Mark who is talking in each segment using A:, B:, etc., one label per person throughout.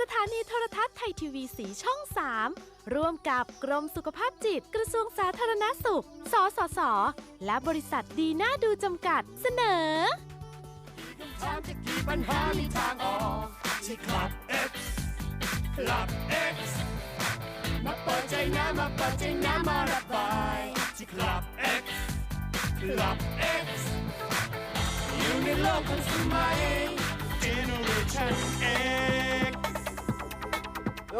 A: สถานีโทรทัศน์ไทยทีวีสีช่อง 3 ร่วมกับกรมสุขภาพจิตกระทรวงสาธารณสุข สสส และบริษัทดีน่าดูจำกัดเสนอ
B: ถามจะกี่ปัญหามีทางออกที่คลับ X คลับ X มาเปิดใจนะมาเปิดใจนะมาระบายที่คลับ X คลับ X อยู่ในโลกของสมัย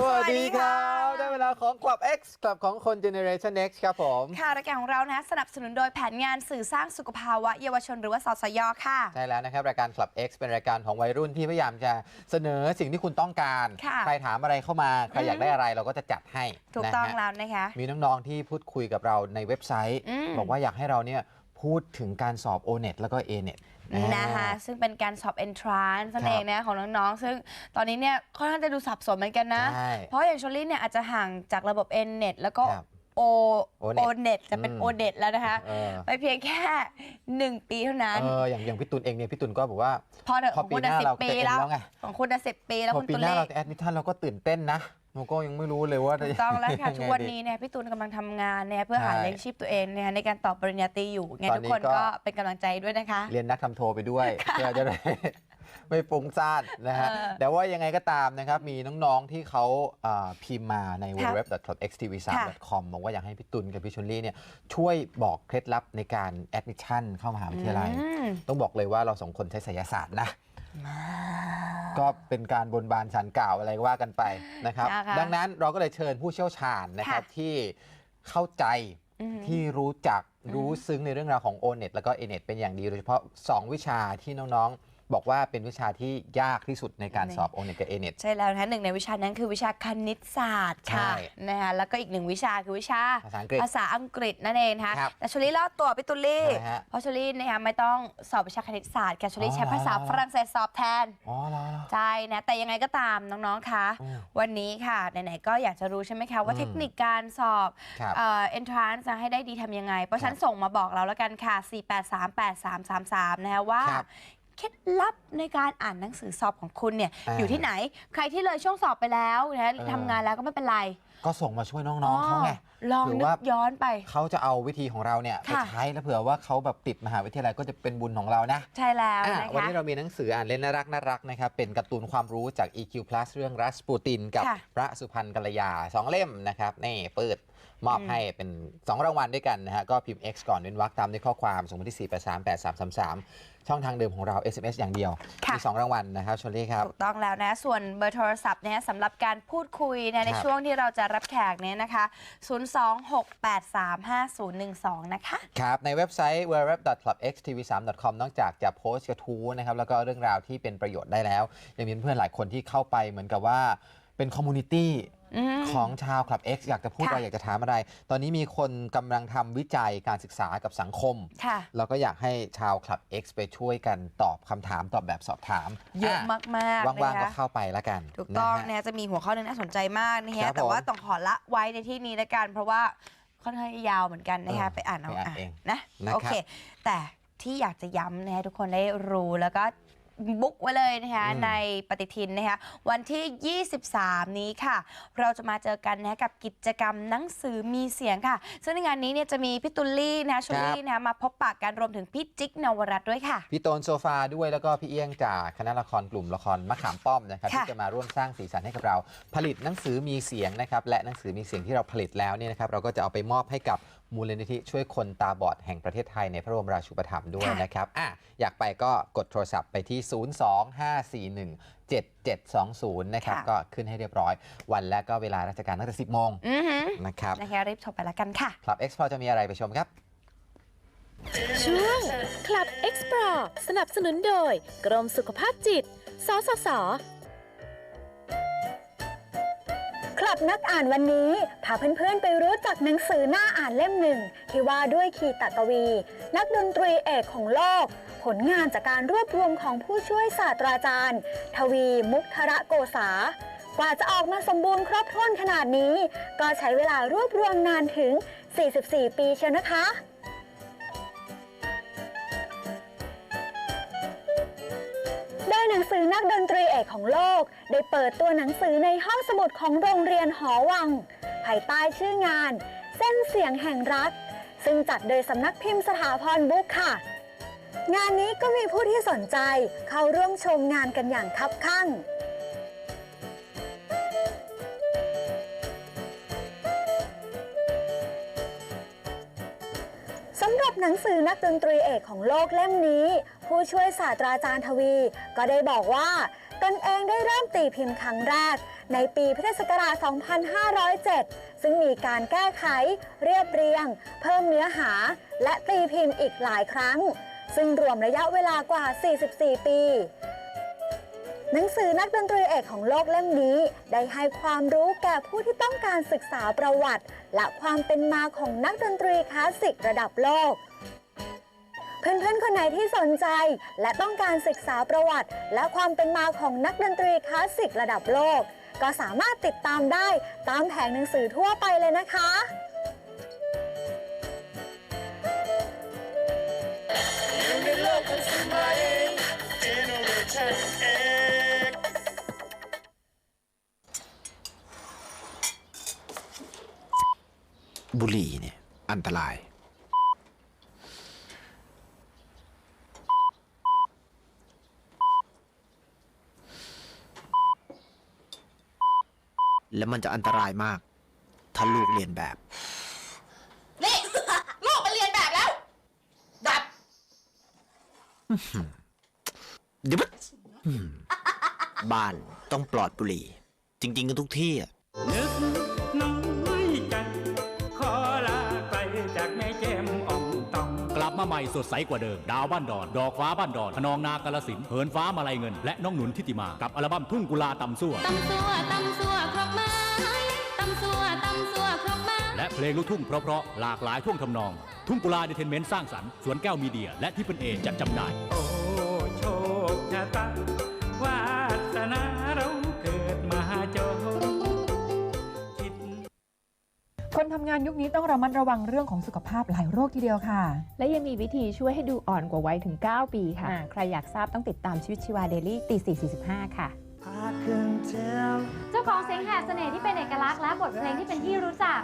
C: วัสดีครับได้เวลาของ Club X กลับของคน Generation X ครับผม
D: ค่ะรายการของเรานะคะสนับสนุนโดยแผนงานสื่อสร้างสุขภาวะเยาวชนหรือว่าสสยค่ะ
C: ใช่แล้วนะครับ รายการ Club X เป็นรายการของวัยรุ่นที่พยายามจะเสนอสิ่งที่คุณต้องการ
D: ค่ะ
C: ใครถามอะไรเข้ามา ใครอยากได้อะไรเราก็จะจัดให้
D: ถูก
C: นะ
D: ต้อง
C: ฮะ
D: แล้วนะคะ
C: มีน้อง ๆ ที่พูดคุยกับเราในเว็บไซต์
D: อืม
C: บอกว่าอยากให้เราเนี่ย พูดถึงการสอบ O-NET แล้วก็ A-NET
D: นะคะซึ่งเป็นการสอบ entrance นั่นเองนะของน้องๆ ซึ่งตอนนี้เนี่ยค่อนข้างจะดูสับสนเหมือนกันนะ
C: ใช่
D: เพราะอย่างชลลี่เนี่ยอาจจะห่างจากระบบ n-net แล้วก็
C: ครับ
D: o
C: O-net
D: o-net จะเป็น
C: อืม
D: o-net แล้วนะคะ
C: เออ
D: ไปเพียงแค่ 1 ปีเท่านั้น
C: เอออย่างอย่างพี่ตุลเองเนี่ยพี่ตุลก็บอกว่า
D: พอเถอะ
C: พ
D: ข
C: อ
D: อง
C: ปี
D: คุณ
C: หน้า
D: สิ
C: เรา
D: บ
C: จะ
D: ปี
C: เอ็น
D: แล้ว
C: แล้วไง
D: ของคุณสิบปีแล้ว
C: พอ
D: คุณ
C: ปี
D: ตุล
C: หน้า
D: เล่
C: เราจะแอดมิททันเราก็ตื่นเต้นนะ หนูก็ยังไม่รู้เลยว่าจะ
D: ถูกต้องแล้วค่ะ
C: ยังไง
D: ทุกวัน
C: ดี
D: นี้เนี่ยพี่ตูนกำลังทำงานเนี่ยเพื่อหา
C: ใช่
D: เลี้ยงชีพตัวเองเนี่ยในการต่อปริญญาตรีอยู่ไง
C: ตอน
D: ทุก
C: นี้
D: คน
C: ก็
D: ก็เป็นกำลังใจด้วยนะคะ
C: เรียนนักทำโทไปด้วยเพื่อจะได้ ไม่ฟุ้งซ่านนะฮะ
D: เออ
C: แต่ว่ายังไงก็ตามนะครับ มีน้องๆที่เขาอ่าพิมพ์มาใน
D: ค่ะ
C: www.xtv3.com บอกว่าอยากให้พี่ตุลกับพี่ชลลี่เนี่ยช่วยบอกเคล็ดลับในการแอดมิชชั่นเข้ามหาวิทยาลัย
D: อืม
C: ต้องบอกเลยว่าเราสองคนใช้ไสยศาสตร์นะ ก็เป็นการบนบานสารกล่าวอะไรก็ว่ากันไปนะครับ
D: นะคะ
C: ดังนั้นเราก็เลยเชิญผู้เชี่ยวชาญนะครับ
D: ค่ะ
C: ที่เข้าใจ
D: อือหือ
C: ที่รู้จัก
D: อืม
C: รู้ซึ้งในเรื่องราวของ o n e t แล้วก็ a n e t เป็นอย่างดีโดยเฉพาะ 2 วิชาที่น้องๆ บอกว่าเป็นวิชาที่ยากที่สุดในการสอบ o n e t กับ a n e t
D: ใช่แล้วนะคะหนึ่งในวิชานั้นคือวิชาคณิตศาสตร์ค่ะ
C: ใช่
D: นะคะแล้วก็อีกหนึ่งวิชาคือวิชา
C: ภาษาอังกฤษ
D: ภาษาอังกฤษนั่นเองนะคะ
C: ครับ
D: แต่ชลีลอดตัวพี่ตุลลี่
C: ทำไมฮะ
D: เพราะชลีนะคะไม่ต้องสอบวิชาคณิตศาสตร์ค่ะชลี
C: อ๋อ
D: ใช้ภาษา
C: เหรอ
D: ฝรั่งเศสสอบแทน
C: อ๋อเหรอเหรอ
D: ใช่นะแต่ยังไงก็ตามน้องๆคะ
C: อืม
D: วันนี้ค่ะไหนๆก็อยากจะรู้ใช่ไหมคะว่า
C: อืม
D: เทคนิคการสอบ
C: ครับ
D: เอ่อ entrance จะให้ได้ดีทำยังไง เพราะฉะนันส่งมาบอกเราแล้วกันค่ะ 4838333 นะคะว่า
C: ครับ
D: เคล็ดลับในการอ่านหนังสือสอบของคุณเนี่ย
C: อ่า
D: อยู่ที่ไหน ใครที่เลยช่วงสอบไปแล้วนะ
C: เออ
D: ทำงานแล้วก็ไม่เป็นไร
C: ก็ส่งมาช่วยน้องๆเขาไง
D: ลอง
C: หรือ
D: นึ
C: ว่า
D: กย้อนไป
C: เขาจะเอาวิธีของเราเนี่ยไป
D: ค่ะ
C: ใช้แล้วเผื่อว่าเขาแบบติดมหาวิทยาลัยก็จะเป็นบุญของเรานะ
D: ใช่แล้ว
C: อะ
D: นะ
C: วัน
D: คะ
C: นี้เรามีหนังสืออ่านเล่นน่ารักน่ารักนะครับ เป็นการ์ตูนความรู้จาก EQ Plus เรื่องรัสปูติน กับ
D: ค่ะ
C: พระสุพรรณกัลยาสองเล่มนะครับนี่เปิดมอบ
D: อืม
C: ให้เป็น 2 รางวัลด้วยกันนะฮะก็พิมพ์ X ก่อนเว้นวรรคตามด้วยข้อความส่งมาที่ 4838333ช่องทางเดิมของเรา SMS อย่างเดียว
D: ค่ะ
C: มี 2 รางวัลนะครับชลลี่ครับ
D: ถูกต้องแล้วนะ ส่วนเบอร์โทรศัพท์เนี่ยสำหรับการพูดคุยนะใน
C: ครับ
D: ช่วงที่เราจะรับแขกเนี่ยนะคะ 026835012 นะคะ
C: ครับ ในเว็บไซต์ www.clubxtv3.com นอกจากจะโพสต์กระทู้นะครับ แล้วก็เรื่องราวที่เป็นประโยชน์ได้แล้ว ยังมีเพื่อนๆหลายคนที่เข้าไปเหมือนกับว่าเป็นคอมมูนิตี้
D: อื ม
C: ของชาว Club X อยากจะพูด
D: ค่ะ
C: อะไรอยากจะถามอะไร ตอนนี้มีคนกำลังทำวิจัยการศึกษากับสังคม
D: ค่ะ
C: แล้วก็อยากให้ชาว Club X ไปช่วยกันตอบคำถามตอบแบบสอบถาม
D: เยอะมากๆ
C: ว่างๆ
D: นะ
C: ก็
D: คะ
C: เข้าไปแล้วกัน
D: ถูกต้อง
C: นะฮะ
D: เนี่ยจะมีหัวข้อหนึงน่าสนใจมากนะ
C: ครั
D: ฮะ
C: บ
D: แต่ว่า
C: ผม
D: ต้องขอละไว้ในที่นี้ละกัน เพราะว่าค่อนข้างยาวเหมือนกันนะคะ
C: เออ
D: ไปอ่านเอา
C: ไปอ่าน
D: อะ
C: เอง
D: นะ
C: นะครับ
D: โอเค แต่ที่อยากจะย้ำนะฮะทุกคนได้รู้แล้วก็ บุ๊กไว้เลยนะคะ
C: อืม
D: ในปฏิทินนะคะวันที่ 23 นี้ค่ะ เราจะมาเจอกันนะกับกิจกรรมหนังสือมีเสียงค่ะ ซึ่งในงานนี้เนี่ยจะมีพี่ตุลลี่นะชูลี่นะมาพบปะกันรวมถึงพี่จิ๊กนวรัตน์ด้วยค่ะ
C: พี่โตนโซฟาด้วยแล้วก็พี่เอี้ยงจากคณะละครกลุ่มละครมะขามป้อมนะครับ
D: ค่ะ
C: ที่จะมาร่วมสร้างสีสันให้กับเรา ผลิตหนังสือมีเสียงนะครับและหนังสือมีเสียงที่เราผลิตแล้วเนี่ยนะครับเราก็จะเอาไปมอบให้กับ มูลนิธิช่วยคนตาบอดแห่งประเทศไทยในพระบรมราชูปถัมภ์ด้วย
D: ค่ะ
C: นะครับอะอยากไปก็กดโทรศัพท์ไปที่ 02541 7720 นะครับ
D: ค่ะ
C: ก็ขึ้นให้เรียบร้อย วันและก็เวลาราชการตั้งแต่ 10 โมง
D: อือหือ
C: นะครับ
D: นะคะรีบโทรไปแล้วกันค่ะ
C: คลับ X พอจะมีอะไรไปชมครับ
A: ช่วง Club Explore สนับสนุนโดย กรมสุขภาพจิต สสส
E: คลับนักอ่านวันนี้พาเพื่อนๆ ไปรู้จักหนังสือหน้าอ่านเล่มหนึ่ง ที่ว่าด้วยคีตกวี นักดนตรีเอกของโลก ผลงานจากการรวบรวมของผู้ช่วยศาสตราจารย์ ทวีมุกทระโกษากว่าจะออกมาสมบูรณ์ครบถ้วนขนาดนี้ ก็ใช้เวลารวบรวมนานถึง 44 ปีเชียวนะคะ ยหนังสือนักดนตรีเอกของโลก ได้เปิดตัวหนังสือในห้องสมุดของโรงเรียนหอวัง ภายใต้ชื่องาน เส้นเสียงแห่งรัก ซึ่งจัดโดยสำนักพิมพ์สถาพรบุ๊กค่ะ งานนี้ก็มีผู้ที่สนใจเข้าร่วมชมงานกันอย่างคับคั่ง หนังสือนักดนตรีเอกของโลกเล่มนี้ ผู้ช่วยศาสตราจารย์ทวี ก็ได้บอกว่า ตนเองได้เริ่มตีพิมพ์ครั้งแรก ในปีพุทธศักราช 2507 ซึ่งมีการแก้ไข เรียบเรียง เพิ่มเนื้อหา และตีพิมพ์อีกหลายครั้ง ซึ่งรวมระยะเวลากว่า 44 ปี หนังสือนักดนตรีเอกของโลกเล่มนี้ ได้ให้ความรู้แก่ผู้ที่ต้องการศึกษาประวัติ และความเป็นมาของนักดนตรีคลาสสิกระดับโลก เพื่อนๆคนไหนที่สนใจ และต้องการศึกษาประวัติ และความเป็นมาของนักดนตรีคลาสสิกระดับโลก ก็สามารถติดตามได้ตามแผงหนังสือทั่วไปเลยนะคะ
F: บุหรี่เนี่ย อันตราย แล้วมันจะอันตรายมาก ถ้าลูกเรียนแบบ
D: นี่ ลูกมันเรียนแบบแล้ว ดับ
F: เดี๋ยวมันอืมบ้านต้องปลอดบุหรี่ จริง ๆกันทุกที่อะ
G: มา
H: ใหม่สดใสกว่าเดิม ดาวบ้านดอน ดอกฟ้าบ้านดอนขนองนากาลสินธุ์เหินฟ้ามาลัยเงิน และน้องหนุนทิติมา กับอัลบั้มทุ่งกุลาตำซั่ว
I: ตำซัวตำซัวครกไม้ตำซัวตำซัวครกไม้
H: และเพลงลูกทุ่งเพราะๆหลากหลายท่วงทำนอง ทุ่งกุลาเดเทนเมนต์สร้างสรรค์สวนแก้วมีเดีย และที่เป็นเอจัดจำหน่าย
J: ทำงานยุคนี้ต้องระมัดระวังเรื่องของสุขภาพหลายโรคทีเดียวค่ะ
K: และยังมีวิธีช่วยให้ดูอ่อนกว่าวัยถึง 9 ปีค่ะ ใครอยากทราบต้องติดตามชีวิตชีวาเดลี่ตี445 ค่ะ
I: เจ้าของเสียงแหบเสน่ห์ที่เป็นเอกลักษณ์และบทเพลงที่เป็นที่รู้จัก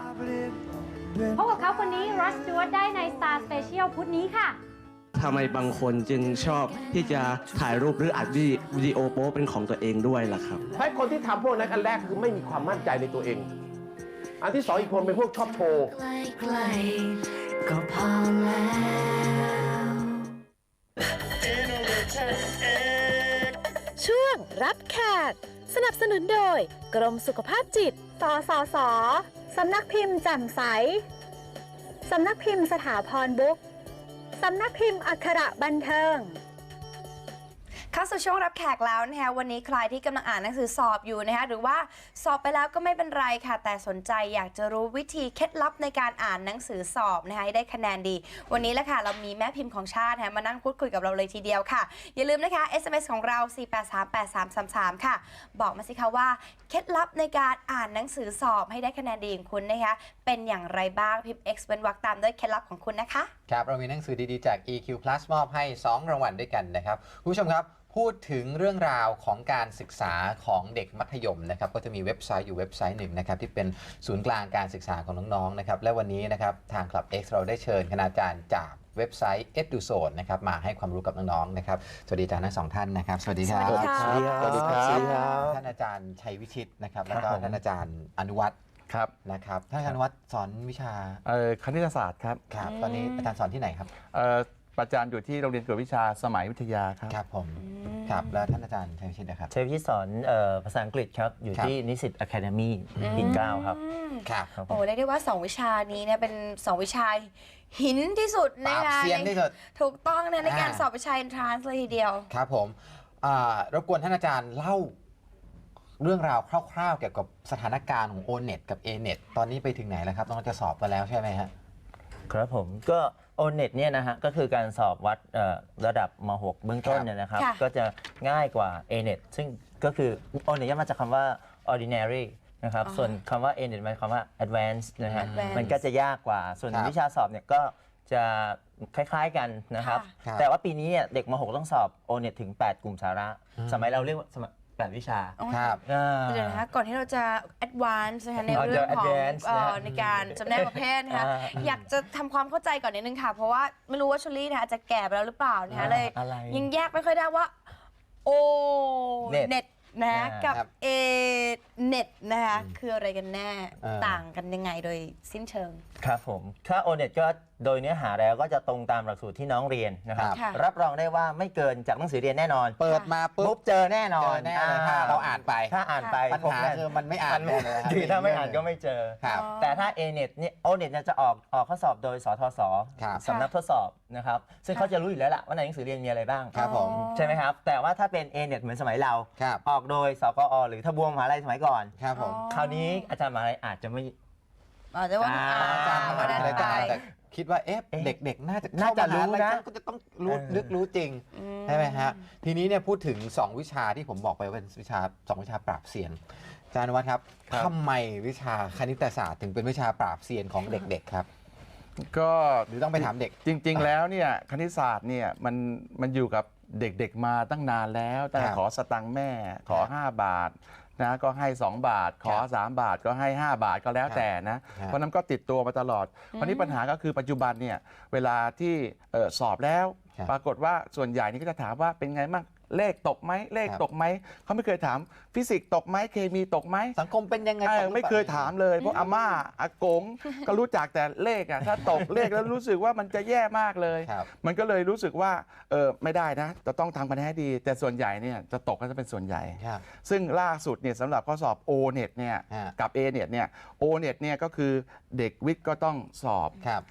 I: พบกับเขาคนนี้รัสจวดได้ใน Star Special พุธนี้ค่ะ
L: ทำไมบางคนจึงชอบที่จะถ่ายรูปหรืออัดวิดีโอโป๊เป็นของตัวเองด้วยล่ะครับ
M: ให้คนที่ทำพวกนั้นอันแรกคือไม่มีความมั่นใจในตัวเอง อันที่สองอีกคนเป็นพวกชอบโชว์
I: ใกล้ๆก็พอแล้ว
B: Generation X
A: ช่วงรับแขก สนับสนุนโดย กรมสุขภาพจิต
E: สสส สำนักพิมพ์แจ่มใส สำนักพิมพ์สถาพรบุ๊ก สำนักพิมพ์อักขระบันเทิง
D: เข้าสู่ช่วงรับแขกแล้วนะคะวันนี้ใครที่กำลังอ่านหนังสือสอบอยู่นะคะหรือว่าสอบไปแล้วก็ไม่เป็นไรค่ะ แต่สนใจอยากจะรู้วิธีเคล็ดลับในการอ่านหนังสือสอบนะคะให้ได้คะแนนดี วันนี้แหละค่ะเรามีแม่พิมพ์ของชาตินะคะมานั่งพูดคุยกับเราเลยทีเดียวค่ะ อย่าลืมนะคะ SMS ของเรา 4838333 ค่ะ บอกมาสิคะว่าเคล็ดลับในการอ่านหนังสือสอบให้ได้คะแนนดีของคุณนะคะเป็นอย่างไรบ้างพิมพ์ X เป็นวรรคตามด้วยเคล็ดลับของคุณนะคะ
C: ครับ เรามีหนังสือดี ๆ จาก EQ Plus มอบให้ 2 รางวัลด้วยกันนะครับ คุณผู้ชมครับ พูดถึงเรื่องราวของการศึกษาของเด็กมัธยมนะครับก็จะมีเว็บไซต์อยู่เว็บไซต์หนึ่งนะครับที่เป็นศูนย์กลางการศึกษาของน้องๆนะครับและวันนี้นะครับทาง Club X เราได้เชิญคณาจารย์จากเว็บไซต์ EduZone นะครับมาให้ความรู้กับน้องๆนะครับสวัสดีอาจารย์ทั้งสองท่านนะครับสวัสดีครับ
D: สวัสดีค่ะ
C: สวัสดีครับ
M: สวัสดีครับ
C: ท่านอาจารย์ชัยวิชิตนะครับแล้ว
M: ค
C: ก็
M: รับผม
C: ท่านอาจารย์อนุวัฒน์
M: ครับ
C: นะครับท่านอาจารย์อนุวัฒน์สอนวิชา
M: เอ่อคณิตศาสตร์ครับ
C: ครับตอนนี้อาจารย์สอนที่ไหนครับ
M: เอ่อ ประจารย์อยู่ที่โรงเรียนกวดวิชาสมัยวิทยาครับ
C: ครับผม ครับ แล้วท่านอาจารย์ชัยวิชิตนะครับ
L: เชฟที่สอนภาษาอังกฤษครับ อยู่
C: ครับ
L: ที่นิสิตอะคาเดมี่ปิ่นเกล้าครับ
D: อืม
C: ครับ
D: โอ้เรียกได้ว่า 2 วิชานี้เนี่ยเป็น 2 วิชาหินที่สุด
C: ป
D: ใน
C: ราบ
D: งาน
C: เซียนที่สุด
D: ถูกต้องนะในการ
C: อ่า
D: สอบวิชา entrance เลยทีเดียว
C: ครับผมอ่ารบกวนท่านอาจารย์เล่าเรื่องราวคร่าวๆ เกี่ยวกับสถานการณ์ของ o n e t กับ a n e t ตอนนี้ไปถึงไหนแล้วครับ น้องจะสอบกันแล้วใช่ไหมฮะ
L: ครับผมก็ โอเน็ตเนี่ยนะฮะก็คือการสอบวัดเอ่อระดับม .6 เบื้องต้นเนี่ยนะครับ
D: ค่ะ
L: ก็จะง่ายกว่า a n e t ซึ่งก็คือ o n e t ย่อมาจากคำว่า ordinary นะครับ
D: อ๋อ
L: ส่วนคำว่า a n e t หมายความว่า advanced นะฮะ
D: Advanced
L: มันก็จะยากกว่า ส่วน
C: ครับ
L: วิชาสอบเนี่ยก็จะ
N: คล้ายๆกันนะครับ
C: ค่ะ
N: แต่ว่าปีนี้เนี่ยเด็กม .6 ต้องสอบโอเน็ตถึง 8 กลุ่มสาระสมัยเราเรียกว่าสมัย แปดวิชา
C: ครับ
N: อ่า
D: เดี๋ยวนะคะก่อนที่เราจะ advance นะคะใน
N: อ๋อ
D: เรื่องของ
N: จะ advance
D: เอ่อ
N: นะ
D: ในการจำแนกประเภทนะคะ
N: อ่า
D: อยากจะทำความเข้าใจก่อนนิดนึงค่ะ เพราะว่าไม่รู้ว่าชลลี่นะคะอาจจะแก่ไปแล้วหรือเปล่านะคะเลย
N: อะไร
D: ยังแยกไม่ค่อยได้ว่า โอ
N: เน็ต
D: เน็ตนะ
N: อ่า
D: กับ
C: ครับ
D: เอเน็ตนะคะคืออะไรกันแน่
C: อ่า
D: ต่างกันยังไงโดยสิ้นเชิง
N: ครับผม ถ้า o n e t ก็โดยเนื้อหาแล้วก็จะตรงตามหลักสูตรที่น้องเรียนนะครับ
D: ค่ะ
N: รับรองได้ว่าไม่เกินจากหนังสือเรียนแน่นอน
C: เปิดมาปุ๊
N: ปุ๊
C: บบ
N: เจอแน่นอ
C: เจอนแน่เลยถ้าเราอ่านไป
N: ถ้าอ่านไป
C: ปัญหา
N: พบแน่
C: คือมันไม่อ่าน
N: ไม่
C: เลยครับ
N: คือถ้าไม่อ่านก็ไม่เจอ
C: ครับ
N: แต่ถ้า a n e t เนี่ย o n e t เนี่ยจะออกออกข้อสอบโดยสทศ
C: ครับ
N: สำนักทดสอบนะครับ ซึ่งเขาจะรู้อยู่แล้วล่ะว่าในหนังสือเรียนมีอะไรบ้าง
C: ครับผม
N: ใช่ไหมครับ แต่ว่าถ้าเป็น a n e t เหมือนสมัยเรา
C: ครับ
N: ออกโดยสกอ หรือทบวงมหาลัยสมัยก่อน
C: ครับผม
N: คราวนี้อาจารย์มหาลัยอาจจะไม่
D: อาจจะว่า
N: อ่า
D: อ่า
C: อาจารย์
D: ก็
C: มา
D: ได้
C: อะไร
D: ไป
C: ต่างแต่ คิดว่าเอ๊ะ
N: เอ๊ะ
C: เด็กๆ น่าจะ
N: น่าจะ
C: เข้มห
N: รู้นะ
C: ก็จะต้องรู้
N: เออ
C: ลึกรู้จริง
D: อืม
C: ใช่ไหมฮะทีนี้เนี่ยพูดถึง 2 วิชาที่ผมบอกไปว่าเป็นวิชา 2 วิชาปราบเซียนอาจารย์นวัฒน์ครับ
O: ครับ
C: ทำไมวิชาคณิตศาสตร์ถึงเป็นวิชาปราบเซียนของเด็กๆครับ
O: ก็
C: หรือต้องไปถามเด็ก
O: จริง ๆ แล้วเนี่ยคณิตศาสตร์เนี่ยมันมันอยู่กับเด็กๆมาตั้งนานแล้วตั้งแต่
C: ครับ
O: ขอสตังค์แม่ขอ
C: ครับ
O: 5บาท นะก็ให้ 2 บาท ขอ
C: ครับ
O: 3บาทก็ให้ 5 บาทก็แล้ว
C: ครับ
O: แต่นะ
C: ครับ
O: เพราะนั้นก็ติดตัวมาตลอดคราวนี้ปัญหาก็คือปัจจุบันเนี่ยเวลาที่เอ่อสอบแล้ว
C: ครับ
O: ปรากฏว่าส่วนใหญ่นี่ก็จะถามว่าเป็นไงบ้าง เลขตกไหมเลข
C: ครับ
O: ตกไหมเขาไม่เคยถามฟิสิกส์ตกไหมเคมีตกไหม
C: สังคมเป็นยังไง
O: เออ
C: ตกหรือ
O: ไม่
C: ปล่
O: เคยถามเลย เพราะอาม่าอากงก็รู้จักแต่เลขอะถ้าตกเลขแล้วรู้สึกว่ามันจะแย่มากเลย
C: ครับ
O: มันก็เลยรู้สึกว่าเออไม่ได้นะ จะต้องทำคะแนนให้ดี แต่ส่วนใหญ่เนี่ยจะตกก็จะเป็นส่วนใหญ่
C: ครับ
O: ซึ่งล่าสุดเนี่ยสำหรับข้อสอบ o n e t เนี่ย
C: ฮะ
O: กับ a n e t เนี่ย o n e t เนี่ยก็คือเด็กวิทย์ก็ต้องสอบ
C: ครับ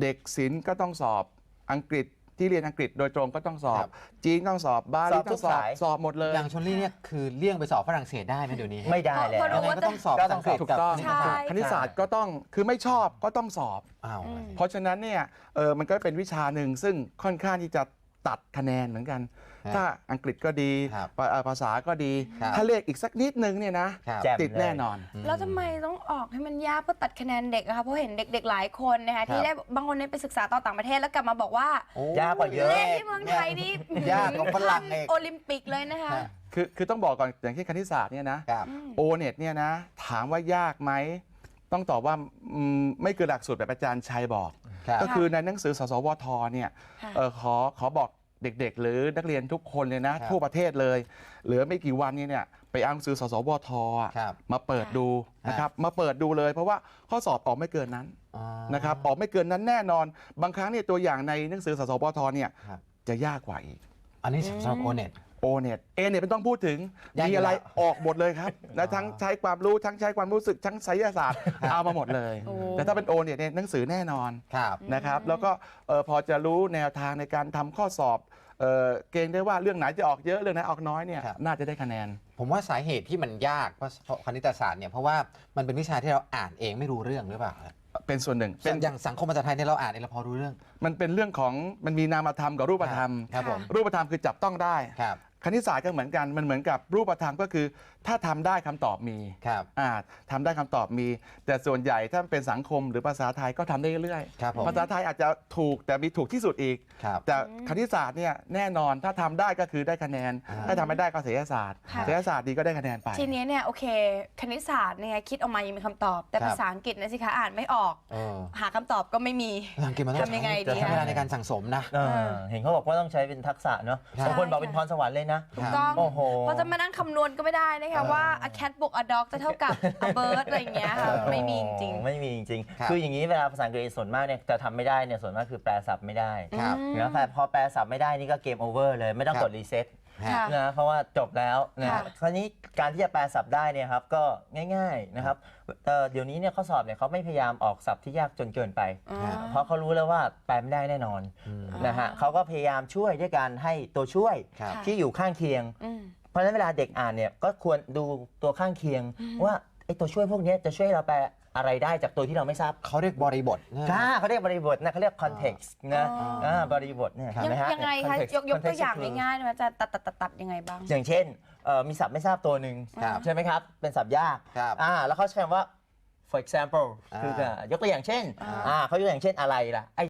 O: เด็กศิลป์ก็ต้องสอบอังกฤษ ที่เรียนอังกฤษโดยตรงก็ต้องสอ
C: ครับบ
O: จีนต้องสอบบา
N: ส
O: ลี
N: อบทุ
O: ต้อกงสอบ
N: สาย
O: สอบหมดเลย
C: อย่างชนลี่เนี่ยคือเลี่ยงไปสอบฝรั่งเศสได้ไหมเดี๋ยวนี้
N: ไม่ได้แล้ว
D: เพราะรู้
C: ยังไง
D: ว่า
C: ก็ต้องสอบ
N: ก็
C: ภา
N: ต้
C: ษา
N: อง
C: อังกฤษ
O: ถูก
C: กับ
O: ต้อง
C: คณิตศาสตร์
O: คณิตศาสตร์ก็ต้องคือไม่ชอบก็ต้องสอบ
C: อ้าว
O: เพราะฉะนั้นเนี่ยเออมันก็เป็นวิชาหนึ่งซึ่งค่อนข้างที่จะ ตัดคะแนนเหมือนกัน
C: ครับ
O: ถ้าอังกฤษก็ดี
C: ครับ
O: ภาเอ่อภาษาก็ดี
C: ครับ
O: ถ้าเลขอีกสักนิดนึงเนี่ยนะ
C: ครับ
N: แจ่ม
O: ติด
N: เลย
O: แน่นอน
D: แล้วทำไมต้องออกให้มันยากเพื่อตัดคะแนนเด็กอะคะเพราะเห็นเด็ก ๆ หลายคนนะคะที่ได้บางคนเนี่ยไปศึกษาต่อต่างประเทศแล้วกลับมาบอกว่า
C: โอ้
N: ยากกว่าเยอะ
D: เลขที่เมืองไทยนี่
C: ยากกว่าฝรั่งอีก
D: โอลิมปิกเลยนะคะ
C: ฮะ
O: คือคือต้องบอกก่อนอย่างที่คณิตศาสตร์เนี่ยนะครับโอเน็ตเนี่ยนะถามว่ายากไหม ต้องตอบว่าอืมไม่เกินหลักสูตรแบบอาจารย์ชัยบอก
C: ครับ
O: ก็คือในหนังสือสสวทเนี่ย
D: ค่ะ
O: เออขอขอบอก เด็กๆ หรือนักเรียนทุกคนเลยนะ
C: ครับ
O: ทั่วประเทศเลย เหลือไม่กี่วันนี้เนี่ยไปเอาหนังสือสสวทอะ
C: ครับ
O: มาเปิดดูนะครับมาเปิดดูเลย เพราะว่าข้อสอบออกไม่เกินนั้น
C: อ๋อ
O: นะครับออกไม่เกินนั้นแน่นอน บางครั้งเนี่ยตัวอย่างในหนังสือสสวทเนี่ย
C: ครับ
O: จะยากกว่าอีก
C: อันนี้สำหรับโอเน็ต
O: โอเน็ตเอเน็ตไม่ต้องพูดถึง
C: ยากอยู่
O: มีอะไร
C: แล้ว
O: ออกหมดเลยครับและทั้งใช้ความรู้ทั้งใช้ความรู้สึกทั้งไสยศาสตร์ เอามาหมดเลย
D: โอ้
O: แต่ถ้าเป็นโอเน็ตเนี่ยหนังสือแน่นอน
C: ครับ
O: นะครับแล้วก็เอ่อพอจะรู้แนวทางในการทำข้อสอบเอ่อเกณฑ์ได้ว่าเรื่องไหนจะออกเยอะเรื่องไหนออกน้อยเนี่ย
C: ครับ
O: น่าจะได้คะแนน
C: ผมว่าสาเหตุที่มันยากเพราะเพราะคณิตศาสตร์เนี่ยเพราะว่ามันเป็นวิชาที่เราอ่านเองไม่รู้เรื่องหรือเปล่าครับ
O: เป็นส่วนหนึ่ง
C: เป็นอย่างสังคมภาษาไทยเนี่ยเราอ่านเองเราพอรู้เรื่อง
O: มันเป็นเรื่องของมันมีนามธรรมกับรูปธรรม
C: ครับผม
O: รูปธรรมคือจับต้องได้
C: ครับ
O: คณิตศาสตร์ก็เหมือนกันมันเหมือนกับรูปธรรมก็คือ ถ้าทำได้คำตอบมี
C: ครับ
O: อ่าทำได้คำตอบมี แต่ส่วนใหญ่ถ้าเป็นสังคมหรือภาษาไทยก็ทำได้เรื่อย
C: ครับผม
O: ภาษาไทยอาจจะถูกแต่มีถูกที่สุดอีก
C: ครับ
O: แต่คณิตศาสตร์เนี่ยแน่นอนถ้าทำได้ก็คือได้คะแนน
C: อ่า
O: ถ้าทำไม่ได้ก็เสียศาสตร์
D: ค่ะ
O: เสียศาสตร์ดีก็ได้คะแนนไป
D: ทีนี้เนี่ยโอเค คณิตศาสตร์เนี่ยคิดออกมายังมีคำตอบ แต่
C: ครับ
D: ภาษาอังกฤษนะสิคะอ่านไม่ออก
C: เออ
D: หาคำตอบก็ไม่มี
C: ภาษาอังกฤษมันต้อง
D: ทำยังไง
C: ใช้
D: ดี
C: ใช้เวลา
D: คะ
C: ในการสั่งสมนะ
N: เออเห็นเขาบอกว่าต้องใช้เป็นทักษะเนาะ
C: ครับ
N: บางคนบอกเป็นพรสวรรค์เลยนะ
D: ถูกต้อง
N: โอ้โห
D: เพราะจะมานั่งคำนวณก็ไม่ได้นะคะว่า a cat บวก a dog จะเท่ากับ a bird อะไรอย่างเงี้ยค่ะไม่มีจริง
N: โอ้ไม่มีจริง
C: ครับ
N: ๆคืออย่างนี้เวลาภาษาอังกฤษส่วนมากเนี่ยจะทำไม่ได้เนี่ยส่วนมากคือแปลศัพท์ไม่ได้
C: ครับ
D: อืม
N: นะแต่พอแปลศัพท์ไม่ได้นี่ก็เกมโอเวอร์เลยไม่ต้อง
C: ครับ
N: กดรีเซ็ต
C: ฮะ
D: ค่ะ
N: นะเพราะว่าจบแล้วนะ
D: ค่ะ
N: คราวนี้การที่จะแปลศัพท์ได้เนี่ยครับก็ง่ายๆนะครับเอ่อเดี๋ยวนี้เนี่ยข้อสอบเนี่ยเขาไม่พยายามออกศัพท์ที่ยากจนเกินไป
D: อ๋อ
N: เพราะเขารู้แล้วว่าแปลไม่ได้แน่นอน
C: อืม
N: นะฮะเขาก็พยายามช่วยด้วยการให้ตัวช่วย
C: ครับ
N: ที่อยู่ข้างเคียง
D: อืม
N: เพราะฉะนั้นเวลาเด็กอ่านเนี่ยก็ควรดูตัวข้างเคียง ว่าไอ้ตัวช่วยพวกเนี้ยจะช่วยเราแปล อะไรได้จากตัวที่เราไม่ทราบ
C: เขาเรียกบริบทนะ
N: ค่ะเขาเรียกบริบทนะเขาเรียก context นะ
D: อ๋ออ่า
N: บริบทเนี่ย
D: ยัง
N: เห็นไหมฮะ
D: ยังไงคะ
N: context
D: ยกยกตัว
N: context
D: อย่าง
N: คือ
D: ง่ายๆได้ไหมจะตัดตัดตัดตัดยังไงบ้าง
N: อย่างเช่นเอ่อมีศัพท์ไม่ทราบตัวหนึ่ง
C: ครับ
N: ใช่ไหมครับ เป็นศัพท์ยาก
C: ครับ
N: อ่าแล้วเขาใช้คำว่า for example
C: อ่า
N: คือยกตัวอย่างเช่น
D: อ่า
N: อ่าเขายกตัวอย่างเช่นอะไรล่ะไอ้